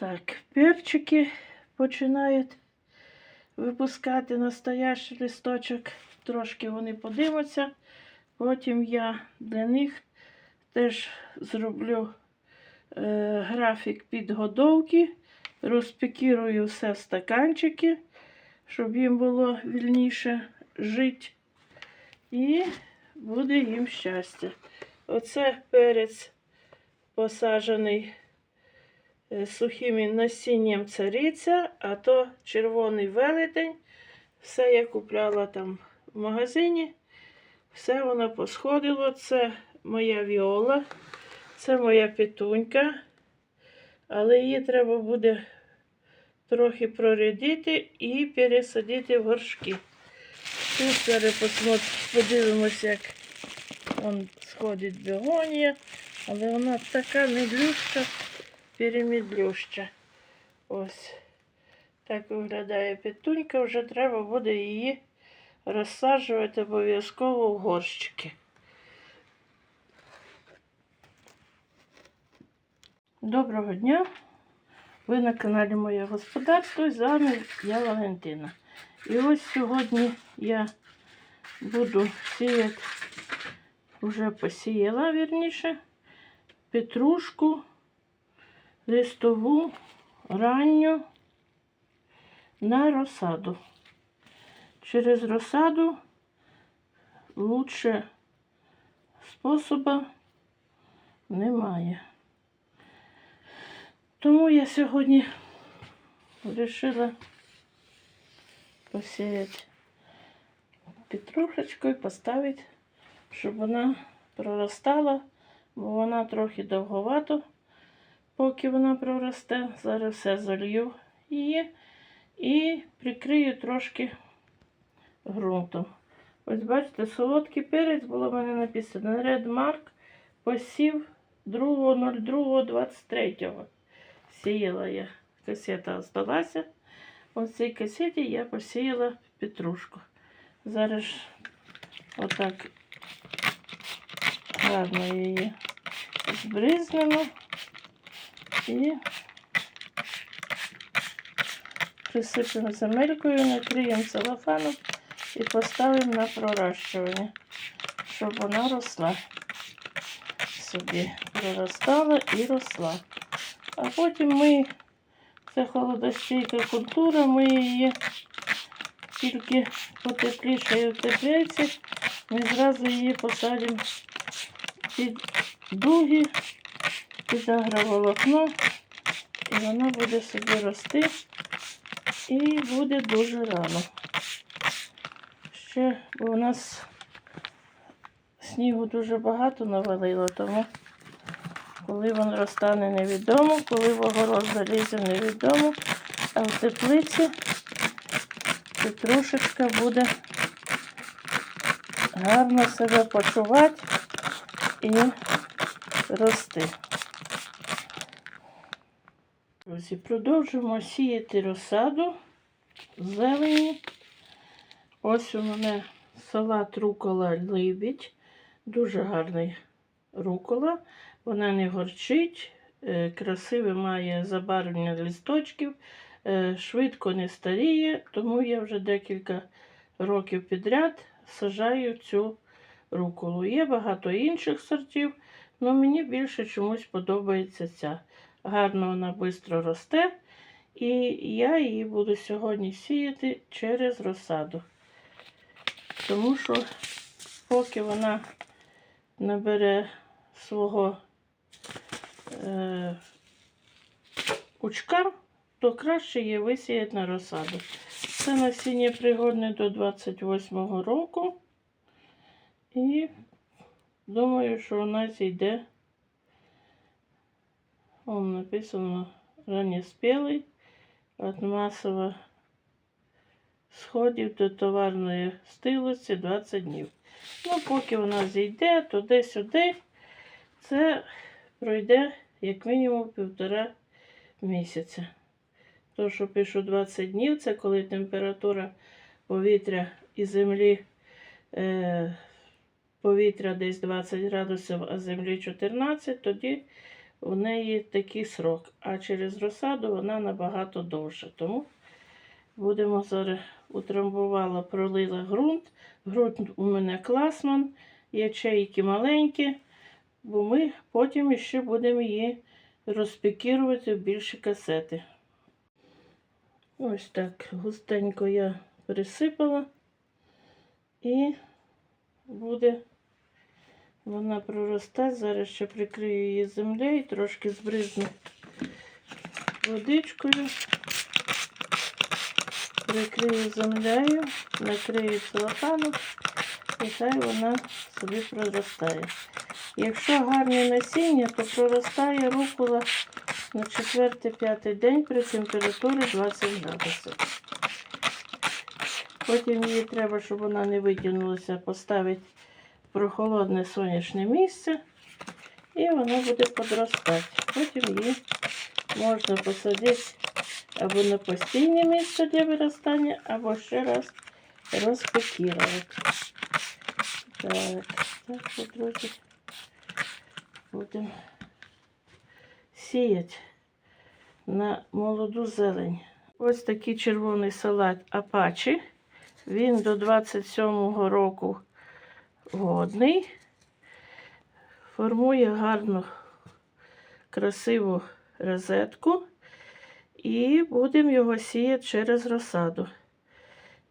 Так, перчики починають випускати настоящий листочок. Трошки вони подивляться. Потім я для них теж зроблю е, графік підгодовки, розпікірую все в стаканчики, щоб їм було вільніше жити. І буде їм щастя. Оце перець посаджений сухим насінням цариця, а то червоний велетень. Все я купляла там в магазині. Все воно посходило. Це моя віола, це моя петунька. Але її треба буде трохи прорядити і пересадити в горшки. Тут зараз подивимося, як он сходить бегонія, але вона така недлюща, перемідлюща. Ось так виглядає петунька, вже треба буде її розсаджувати обов'язково в горщики. Доброго дня! Ви на каналі Моє Господарство з вами я Валентина. І ось сьогодні я буду сіяти, вже посіяла вірніше, петрушку, листову, ранню на розсаду. Через розсаду лучше способа немає. Тому я сьогодні вирішила посіяти петрушечку і поставити, щоб вона проростала, бо вона трохи довговато, поки вона проросте. Зараз все залью її і прикрию трошки ґрунтом. Ось бачите, солодкий перець було в мене написано Red Mark посів 2.02.23. Сіяла я, касета залишилася. Ось цій касеті я посіяла петрушку. Зараз отак гарно її збризнемо і присипемо земелькою, накриємо целофаном і поставимо на пророщування, щоб вона росла собі. Проростала і росла. А потім ми, це холодостійка культура, ми її тільки потеплішає в теплиці, ми зразу її посадимо під дуги, під агроволокно, і вона буде собі рости і буде дуже рано. Ще у нас снігу дуже багато навалило, тому коли він розтане невідомо, коли в огород залізе невідомо, а в теплиці петрушечка буде гарно себе почувати і рости. Друзі, продовжуємо сіяти розсаду зелені. Ось у мене салат рукола либідь. Дуже гарний рукола. Вона не горчить, е, красиве має забарвлення листочків, е, швидко не старіє, тому я вже декілька років підряд сажаю цю руколу. Є багато інших сортів, але мені більше чомусь подобається ця. Гарно вона швидко росте, і я її буду сьогодні сіяти через розсаду. Тому що поки вона набере свого е, пучка, то краще її висіяти на розсаду. Це насіння пригодне до 28 року. І думаю, що нас зійде, Вон написано раннеспілий від масово сходів до товарної стилості 20 днів. Ну, поки вона зійде туди-сюди, це пройде як мінімум півтора місяця. То, що пишу 20 днів, це коли температура повітря і землі, е, повітря десь 20 градусів, а землі 14, тоді у неї такий срок, а через розсаду вона набагато довше. Тому будемо зараз утрамбувала, пролила ґрунт. Ґрунт у мене класман, ячейки маленькі, бо ми потім ще будемо її розпікірувати в більші касети. Ось так густенько я присипала і буде вона проросте. Зараз ще прикрию її землею, трошки збризну водичкою, прикрию землею, накрию целофаном, і хай вона собі проростає. Якщо гарне насіння, то проростає рукола на 4-5 день при температурі 20 градусів. Потім її треба, щоб вона не витягнулася, поставити прохолодне сонячне місце, і вона буде подростати. Потім її можна посадити або на постійне місце для виростання, або ще раз розпекірувати. Так, так, друзі, будемо сіяти на молоду зелень. Ось такий червоний салат Апачі. Він до 27-го року годний. Формує гарну, красиву розетку. І будемо його сіяти через розсаду.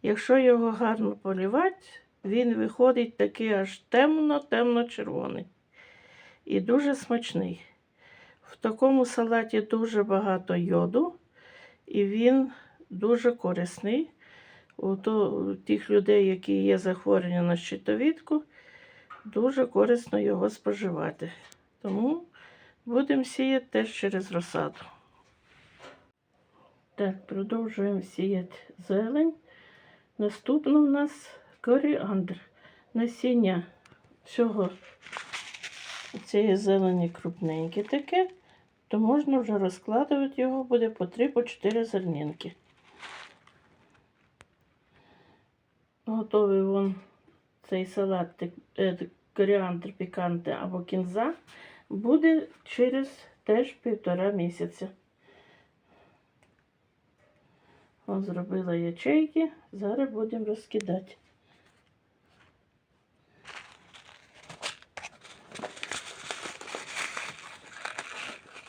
Якщо його гарно полівати, він виходить такий аж темно-темно-червоний. І дуже смачний. В такому салаті дуже багато йоду, і він дуже корисний. У тих людей, які є захворювання на щитовідку, дуже корисно його споживати. Тому будемо сіяти теж через розсаду. Так, продовжуємо сіяти зелень. Наступно в нас коріандр. Насіння всього цієї зелені крупненьке таке, то можна вже розкладувати його, буде по 3-4 зернинки. Готовий вон цей салат е, коріандр піканте або кінза буде через теж півтора місяця. Ось зробила ячейки, зараз будемо розкидати.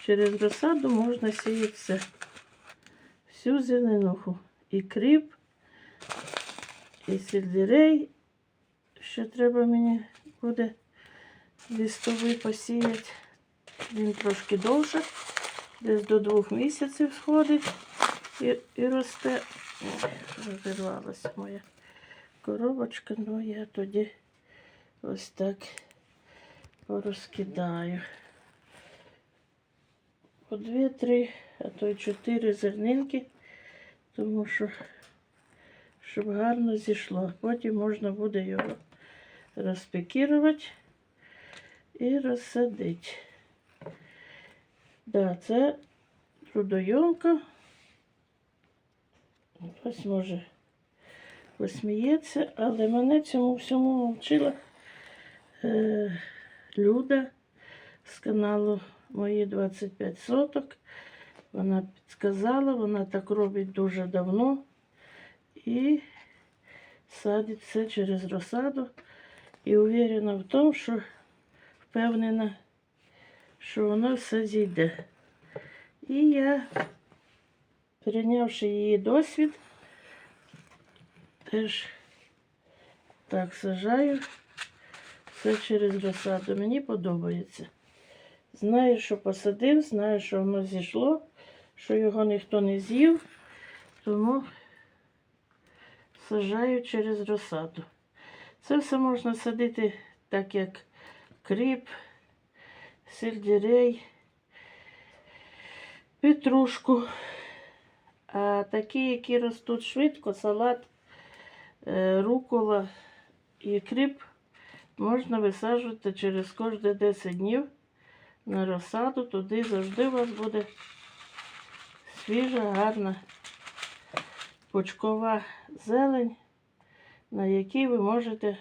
Через розсаду можна сіяти все. Всю зеленуху. І кріп, і сельдерей. Ще треба мені буде лістовий посіяти. Він трошки довше, десь до двох місяців сходить і, і росте. Розірвалася моя коробочка, ну я тоді ось так порозкидаю. По дві-три, а то й чотири зернинки, тому що щоб гарно зійшло. Потім можна буде його розпікірувати і розсадити. Да, це трудойомка. Ось може посміється, але мене цьому всьому навчила е, Люда з каналу Мої 25 соток. Вона підказала, вона так робить дуже давно і садить все через розсаду. І уверена в тому, що впевнена, що воно все зійде. І я, перейнявши її досвід, теж так сажаю все через розсаду. Мені подобається. Знаю, що посадив, знаю, що воно зійшло, що його ніхто не з'їв, тому сажаю через розсаду. Це все можна садити так, як кріп, сельдерей, петрушку. А такі, які ростуть швидко, салат, е, рукола і кріп, можна висаджувати через кожні 10 днів на розсаду. Туди завжди у вас буде свіжа, гарна пучкова зелень, на якій ви можете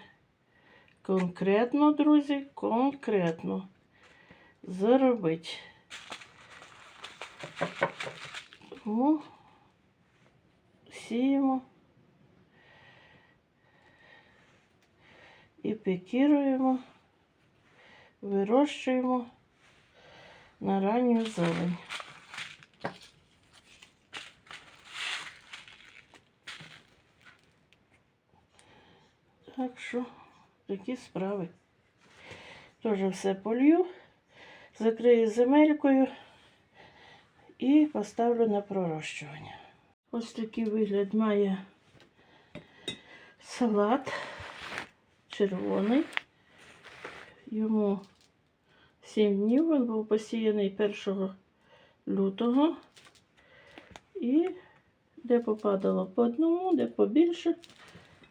конкретно, друзі, конкретно заробити. Тому сіємо і пікіруємо, вирощуємо на ранню зелень. Так що такі справи. Теж все полью, закрию земелькою і поставлю на пророщування. Ось такий вигляд має салат червоний. Йому 7 днів він був посіяний 1 лютого. І де попадало по одному, де побільше.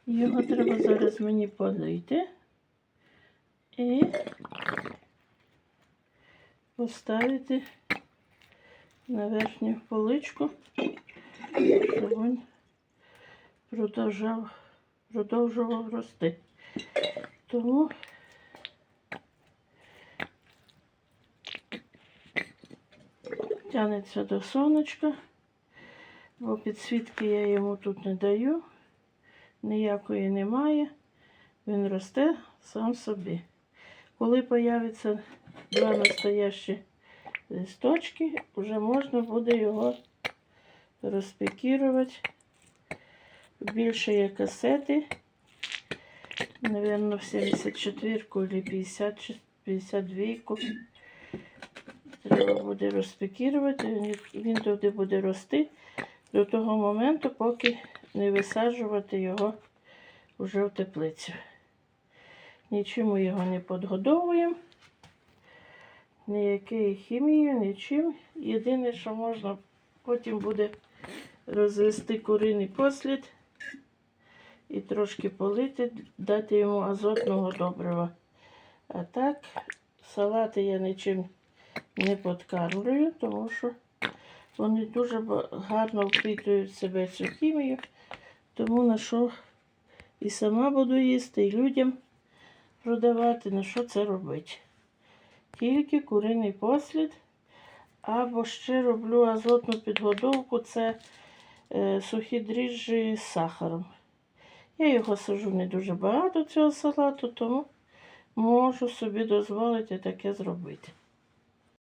Його треба зараз мені полити і поставити на верхню поличку, щоб він продовжав, продовжував рости. Тому тягнеться до сонечка, бо підсвітки я йому тут не даю, ніякої немає. Він росте сам собі. Коли появляться два настоящі листочки, вже можна буде його розпікірувати. Більше є касети. В 74-ку чи 50, 52-ку. Треба буде розпікірувати. Він туди буде рости до того моменту, поки не висаджувати його вже в теплицю. Нічим ми його не підгодовуємо, ніякою хімією, нічим. Єдине, що можна потім буде розвести куриний послід і трошки полити, дати йому азотного добрива. А так, салати я нічим не подкармлюю, тому що вони дуже гарно впитують в себе цю хімію, тому на що і сама буду їсти, і людям продавати, на що це робити. Тільки куриний послід. Або ще роблю азотну підгодовку, це е, сухі дріжджі з сахаром. Я його сажу не дуже багато цього салату, тому можу собі дозволити таке зробити.